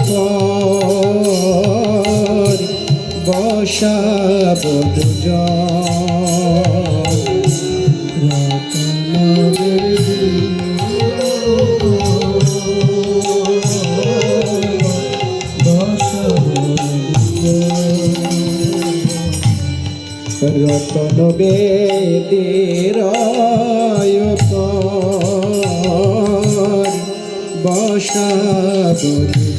পর বসাব রতন বেদের বসাব ও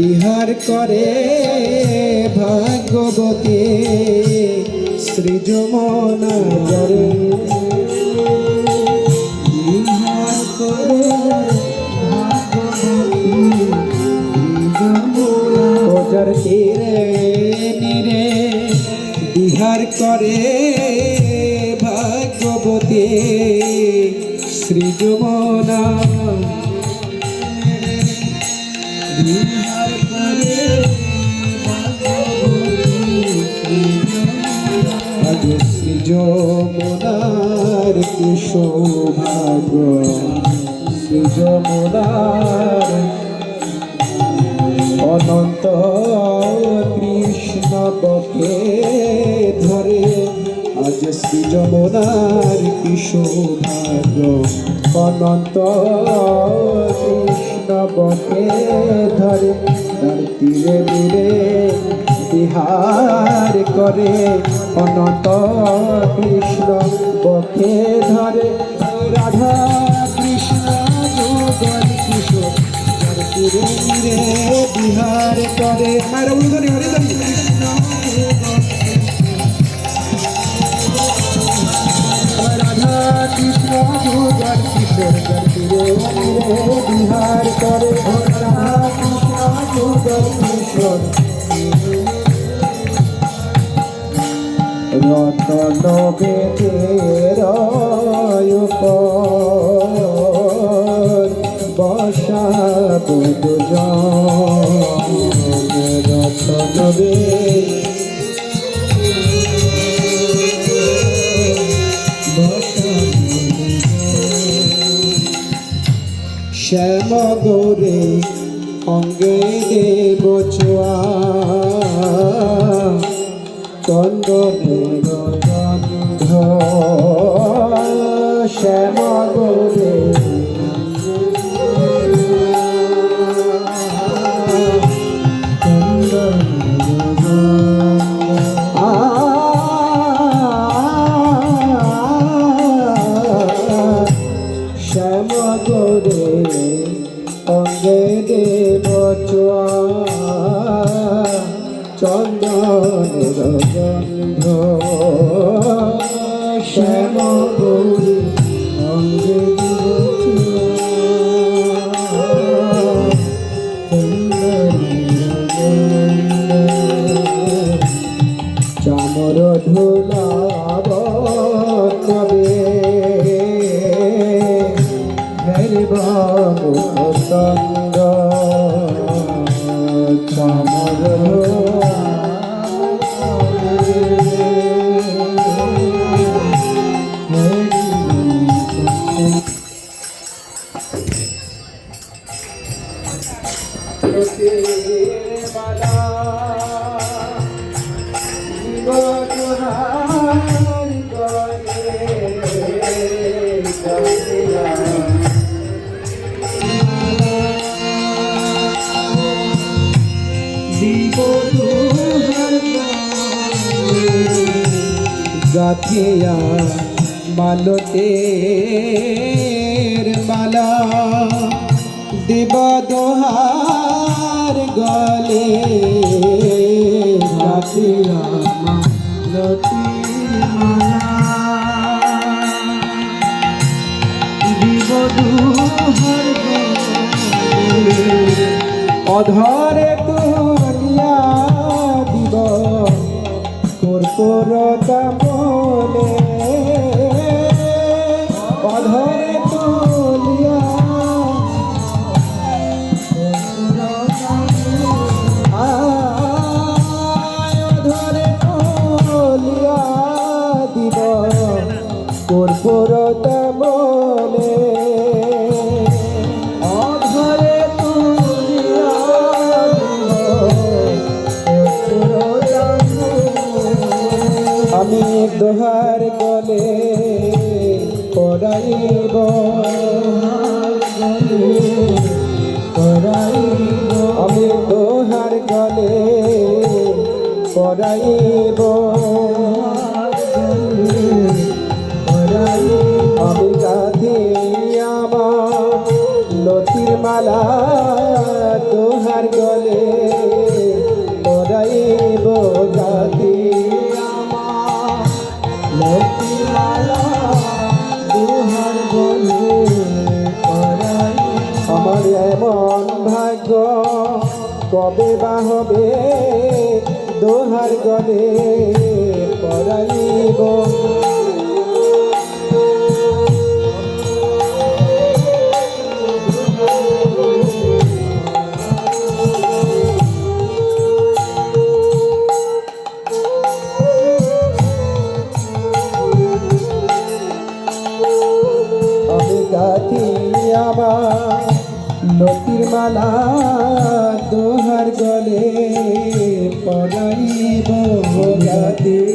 বিহার করে ভাগ্যবতী যমুনা যার বিহার করে ওজার তীরে নীরে করে শ্রী যমুনার কি শ্রী যমুনার অনন্ত কৃষ্ণ বকে ধরে আজ শ্রী যমুনার কি সৌভাগ্য? অনন্ত কৃষ্ণ বকে ধরে, তার তীরে দূরে বিহার করে। অনন্ত কৃষ্ণ বকে ধরে, রাধা কৃষ্ণ যুগল কিশোর যার তীরে দূরে বিহার করে। মায়ের অনুদানি হরিদানি বিহার করে রতন বেদের বসাব দুজন রতন বেদ শ্যাম গোরে অঙ্গে দেব ছোয়া। চন্দনের অঙ্গে দেব চোয়া চন্দনের গন্ধ। শ্যাম গাথিয়া মালতের মালা দেব দোহার গলে রাখি অধরে তুলিয়া ভাগ্য কবে বা হবে? দোহার গলে পড়াইব আমার লতির মালা দোহার গলে পড়াইব গাথি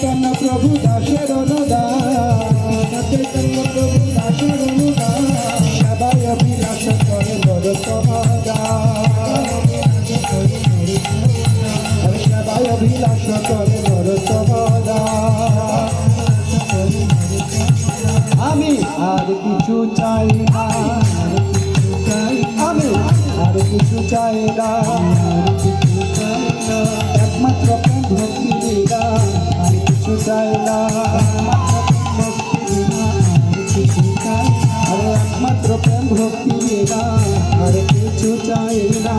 চৈতন্য প্রভু দাসের অনুদান চৈতন্য প্রভু দাসের অনুদান, সবাই অভিলাষ করে বড় সবাই অভিলাষ করে বড় আমি আর কিছু চাই না। আমি আর কিছু চাই না। একমাত্র প্রেম ভক্তি চাই না। আরে একমাত্র প্রেম ভক্তি না আর কিছু চাই না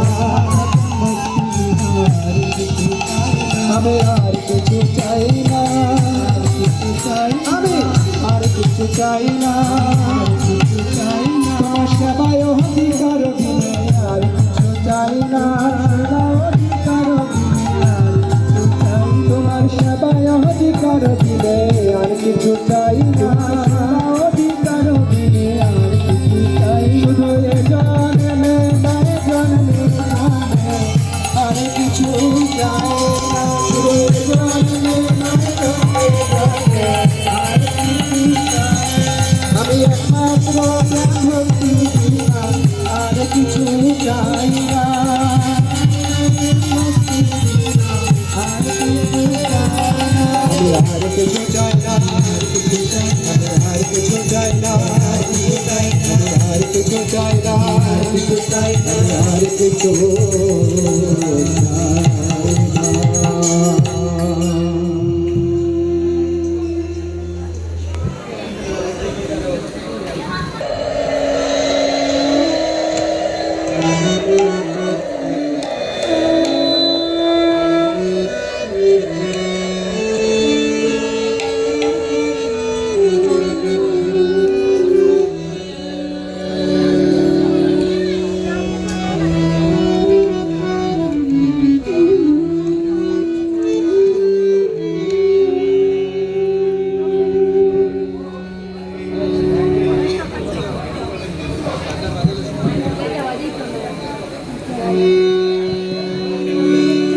আমি আর কিছু কিছু চাই না দিলে আর কিছু চাই না। আর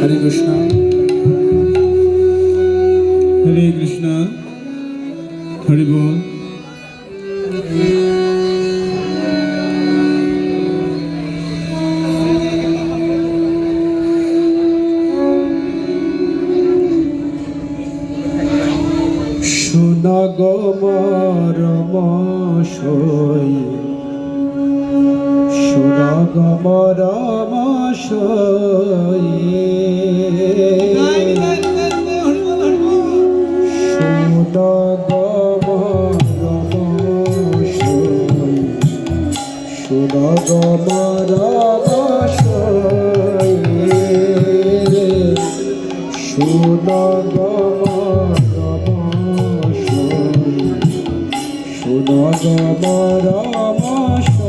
হরে কৃষ্ণ। হরে কৃষ্ণ। হরি বল। সুনগমরম সই। সুরা সুনগমরমশই সুনগমরমশই সুনগমরমশই সুনগমরমশই সুনগমরমশই সুনগমরমশই